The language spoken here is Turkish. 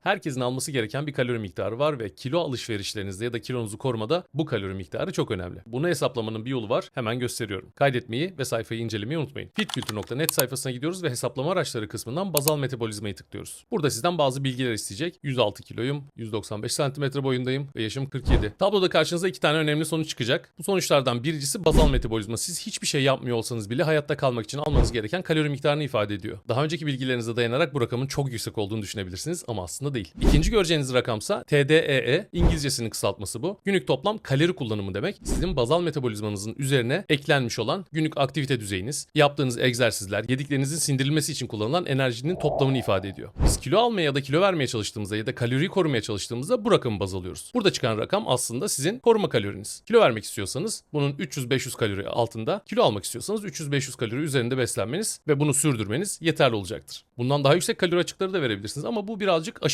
Herkesin alması gereken bir kalori miktarı var ve kilo alışverişlerinizde ya da kilonuzu korumada bu kalori miktarı çok önemli. Bunu hesaplamanın bir yolu var. Hemen gösteriyorum. Kaydetmeyi ve sayfayı incelemeyi unutmayın. Fitculture.net sayfasına gidiyoruz ve hesaplama araçları kısmından bazal metabolizmayı tıklıyoruz. Burada sizden bazı bilgiler isteyecek. 106 kiloyum, 195 santimetre boyundayım ve yaşım 47. Tabloda karşınıza iki tane önemli sonuç çıkacak. Bu sonuçlardan birincisi bazal metabolizma. Siz hiçbir şey yapmıyor olsanız bile hayatta kalmak için almanız gereken kalori miktarını ifade ediyor. Daha önceki bilgilerinize dayanarak bu rakamın çok yüksek olduğunu düşünebilirsiniz ama aslında değil. İkinci göreceğiniz rakamsa TDEE, İngilizcesinin kısaltması bu. Günlük toplam kalori kullanımı demek. Sizin bazal metabolizmanızın üzerine eklenmiş olan günlük aktivite düzeyiniz, yaptığınız egzersizler, yediklerinizin sindirilmesi için kullanılan enerjinin toplamını ifade ediyor. Biz kilo almaya ya da kilo vermeye çalıştığımızda ya da kaloriyi korumaya çalıştığımızda bu rakamı baz alıyoruz. Burada çıkan rakam aslında sizin koruma kaloriniz. Kilo vermek istiyorsanız bunun 300-500 kalori altında, kilo almak istiyorsanız 300-500 kalori üzerinde beslenmeniz ve bunu sürdürmeniz yeterli olacaktır. Bundan daha yüksek kalori açıkları da verebilirsiniz ama bu birazcık aşırı